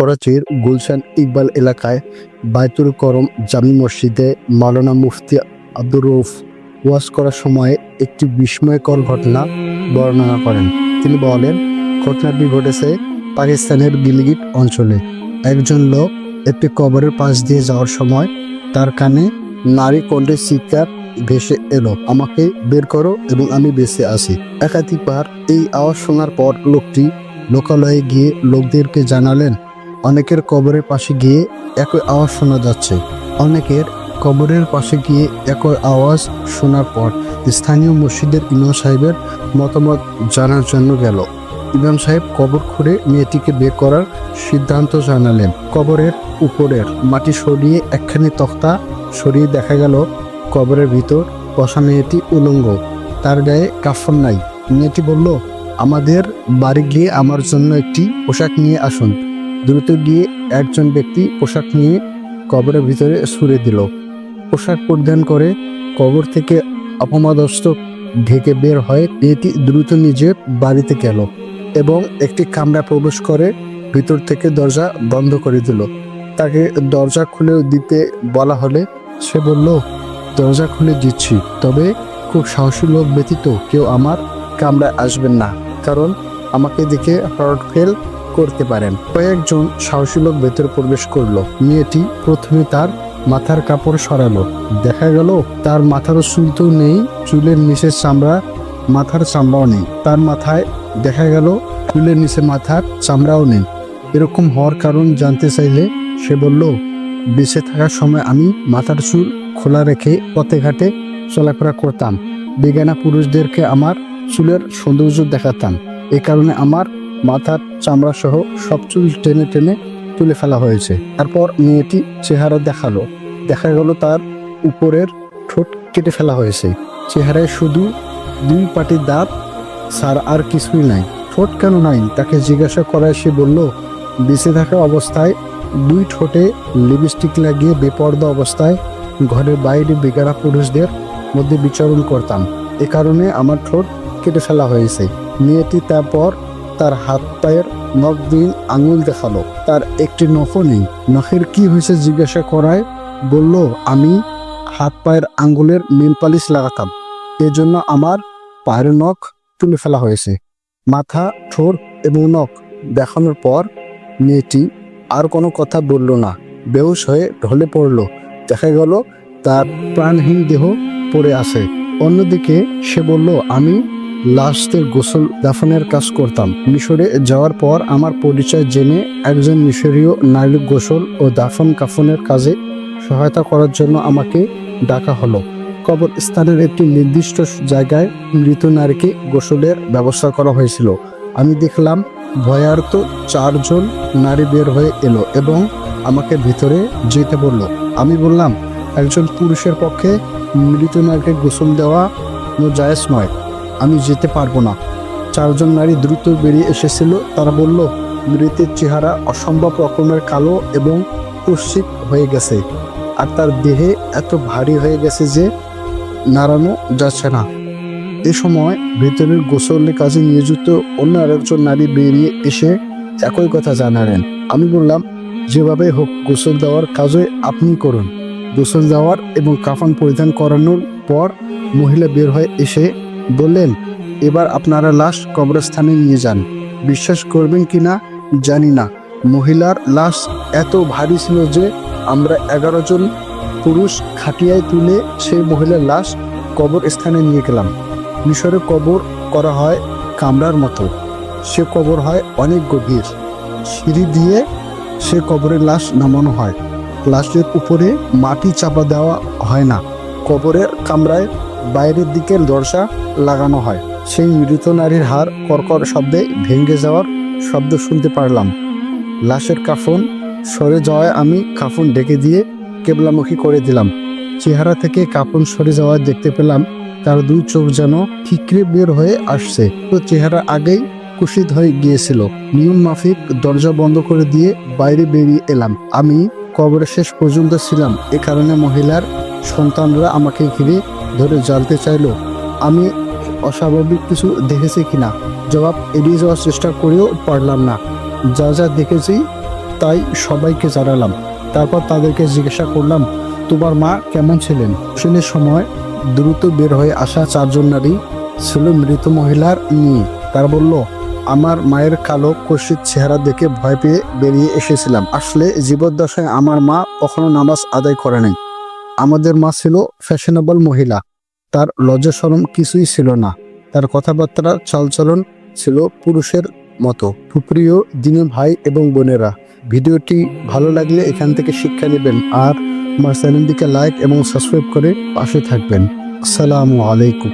করাচির গুলশান ইকবাল এলাকায় বায়তুল করম জামি মসজিদে মাওলানা মুফতি আব্দুর রৌফ ওয়াজ করার সময় একটি বিস্ময়কর ঘটনা বর্ণনা করেন। তিনি বলেন, ঘটনাটি ঘটেছে পাকিস্তানের গিলগিট অঞ্চলে। একজন লোক একটি কবরের পাশ দিয়ে যাওয়ার সময় তার কানে নারী কণ্ঠের চিৎকার ভেসে এলো, আমাকে বের করো এবং আমি বেঁচে আসি একাধিকবার এই আওয়াজ শোনার পর লোকটি লোকালয়ে গিয়ে লোকদেরকে জানালেন অনেকের কবরের পাশে গিয়ে একই আওয়াজ শোনা যাচ্ছে। অনেকের কবরের পাশে গিয়ে একই আওয়াজ শোনার পর স্থানীয় মসজিদের ইমাম সাহেবের মতামত জানার জন্য গেল। ইমাম সাহেব কবর খুঁড়ে মেয়েটিকে বের করার সিদ্ধান্ত জানালেন। কবরের উপরের মাটি সরিয়ে একখানি তক্তা সরিয়ে দেখা গেল, কবরের ভিতর বসা মেয়েটি উলঙ্গ। তার গায়ে কাফন নাই। মেয়েটি বলল, আমাদের বাড়ি গিয়ে আমার জন্য একটি পোশাক নিয়ে আসুন। দ্রুত গিয়ে একজন ব্যক্তি পোশাক নিয়ে কবরের ভিতরে ছুড়ে দিল। পোশাক পরিধান করে কবর থেকে অপমাদস্ত ঢেকে বের হয়ে মেয়েটি দ্রুত নিজের বাড়িতে গেল এবং একটি কামরা প্রবেশ করে ভিতর থেকে দরজা বন্ধ করে দিল। তাকে দরজা খুলে দিতে বলা হলে সে বলল, দরজা খুলে দিচ্ছি, তবে খুব সাহসী লোক ব্যতীত কেউ আমার কামরায় আসবেন না, কারণ আমাকে দেখে হরট ফেল করতে পারেন। কয়েকজন সাহসী লোক ভেতরে প্রবেশ করল। মেয়েটি প্রথমে তার মাথার কাপড় সরালো। দেখা গেল তার মাথারও চুল তো নেই, চুলের নিচের চামড়া, মাথার চামড়াও নেই। তার মাথায় দেখা গেল চুলের নিচে মাথার চামড়াও নেই। এরকম হওয়ার কারণ জানতে চাইলে সে বলল, বেঁচে থাকার সময় আমি মাথার চুল খোলা রেখে পথে ঘাটে চলাফেরা করতাম। বেগানা পুরুষদেরকে আমার চুলের সৌন্দর্য দেখাতাম। এ কারণে আমার মাথার চামড়া সহ সব চুল টেনে টেনে তুলে ফেলা হয়েছে। তারপর মেয়েটি চেহারা দেখাল। দেখা গেল তার উপরের ঠোঁট কেটে ফেলা হয়েছে। চেহারায় শুধু দুই পাটির দাঁত সার আর কিছুই নাই। ঠোঁট কেন নাই? তাকে জিজ্ঞাসা করায় সে বলল, বেঁচে থাকা অবস্থায় দুই ঠোঁটে লিপস্টিক লাগিয়ে বেপর্দা অবস্থায় ঘরের বাইরে বেগারা পুরুষদের মধ্যে বিচরণ করতাম। এ কারণে আমার ঠোঁট কেটে ফেলা হয়েছে। মেয়েটি তারপর তার হাত পায়ের নখ দিয়ে আঙুল দেখাল। তার একটি নখও নেই। নখের কি হয়েছে জিজ্ঞাসা করায় বলল, আমি হাত পায়ের আঙ্গুলের নীল পালিশ লাগাতাম। এজন্য আমার পায়ের নখ তুলে ফেলা হয়েছে। মাথা, ঠোঁট এবং নখ দেখানোর পর মেয়েটি আর কোনো কথা বলল না। বেহুশ হয়ে ঢলে পড়ল। দেখা গেল, তার প্রাণহীন দেহ পড়ে আছে। অন্যদিকে সে বলল, আমি লাশদের গোসল দাফনের কাজ করতাম। মিশরে যাওয়ার পর আমার পরিচয় জেনে একজন মিশরীয় নারীর গোসল ও দাফন কাফনের কাজে সহায়তা করার জন্য আমাকে ডাকা হলো। কবর স্থানের একটি নির্দিষ্ট জায়গায় মৃত নারীকে গোসলের ব্যবস্থা করা হয়েছিল। আমি দেখলাম ভয়ার্ত চারজন নারী বের হয়ে এলো এবং আমাকে ভিতরে যেতে বলল। আমি বললাম, একজন পুরুষের পক্ষে মৃত নারীকে গোসল দেওয়া জায়েজ নয়। আমি যেতে পারব না। চারজন নারী দ্রুত বেরিয়ে এসেছিল। তারা বলল, মৃতের চেহারা অসম্ভব রকমের কালো এবং কুৎসিত হয়ে গেছে। আর তার দেহে এত ভারী হয়ে গেছে যে নাড়ানো যাচ্ছে না। এ সময় ভেতরের গোসলের কাজে নিয়োজিত অন্য আরেকজন নারী বেরিয়ে এসে একই কথা জানালেন। আমি বললাম, যেভাবে হোক, গোসল দেওয়ার কাজই আপনি করুন। গোসল দেওয়ার এবং কাফন পরিধান করানোর পর মহিলা বের হয়ে এসে বললেন, এবার আপনারা লাশ কবরস্থানে নিয়ে যান। বিশ্বাস করবেন কি না, জানি না। মহিলার লাশ এত ভারী ছিল যে আমরা এগারো জন পুরুষ খাটিয়ায় তুলে সেই মহিলার লাশ কবর স্থানে নিয়ে গেলাম। মিশরে কবর করা হয় কামরার মতো। সে কবর হয় অনেক গভীর। সিঁড়ি দিয়ে সে কবরের লাশ নামানো হয়। লাশের উপরে মাটি চাপা দেওয়া হয় না। কবরের কামরায় বাইরের দিকে দরজা লাগানো হয়। সেই মৃত নারীর হার কর্কর শব্দে ভেঙে যাওয়ার শব্দ শুনতে পারলাম। লাশের কাফন, সরে যাওয়ায় আমি কাফন ডেকে দিয়ে কেবলামুখী করে দিলাম। চেহারা থেকে কাফন সরে যাওয়ায় দেখতে পেলাম, তার দুই চোখ যেন ঠিকরে বের হয়ে আসছে। তো চেহারা আগেই কুশিত হয়ে গিয়েছিল। নিয়ম মাফিক দরজা বন্ধ করে দিয়ে বাইরে বেরিয়ে এলাম। আমি কবরের শেষ পর্যন্ত ছিলাম। এ কারণে মহিলার সন্তানরা আমাকে ঘিরে ধরে জানতে চাইলো। আমি অস্বাভাবিক কিছু দেখেছি কিনা? জবাব এড়িয়ে যাওয়ার চেষ্টা করেও পারলাম না। যা যা দেখেছি, তাই সবাইকে জানালাম। তারপর তাদেরকে জিজ্ঞাসা করলাম, তোমার মা কেমন ছিলেন? শুনে সময় দ্রুত বের হয়ে আসা চারজন নারী ছিল মৃত মহিলার মেয়ে। তার বলল, আমার মায়ের কালো কষিত চেহারা দেখে ভয় পেয়ে বেরিয়ে এসেছিলাম। আসলে জীবদ্দশায় আমার মা কখনো নামাজ আদায় করে নাই। আমাদের মা ছিল ফ্যাশনেবল মহিলা। তার লজ্জা শরম কিছুই ছিল না। তার কথাবার্তার চালচলন ছিল পুরুষের মতো। সুপ্রিয় দিনে ভাই এবং বোনেরা, ভিডিওটি ভালো লাগলে এখান থেকে শিক্ষা নেবেন আর আমার চ্যানেলটিকে লাইক এবং সাবস্ক্রাইব করে পাশে থাকবেন। আসসালামু আলাইকুম।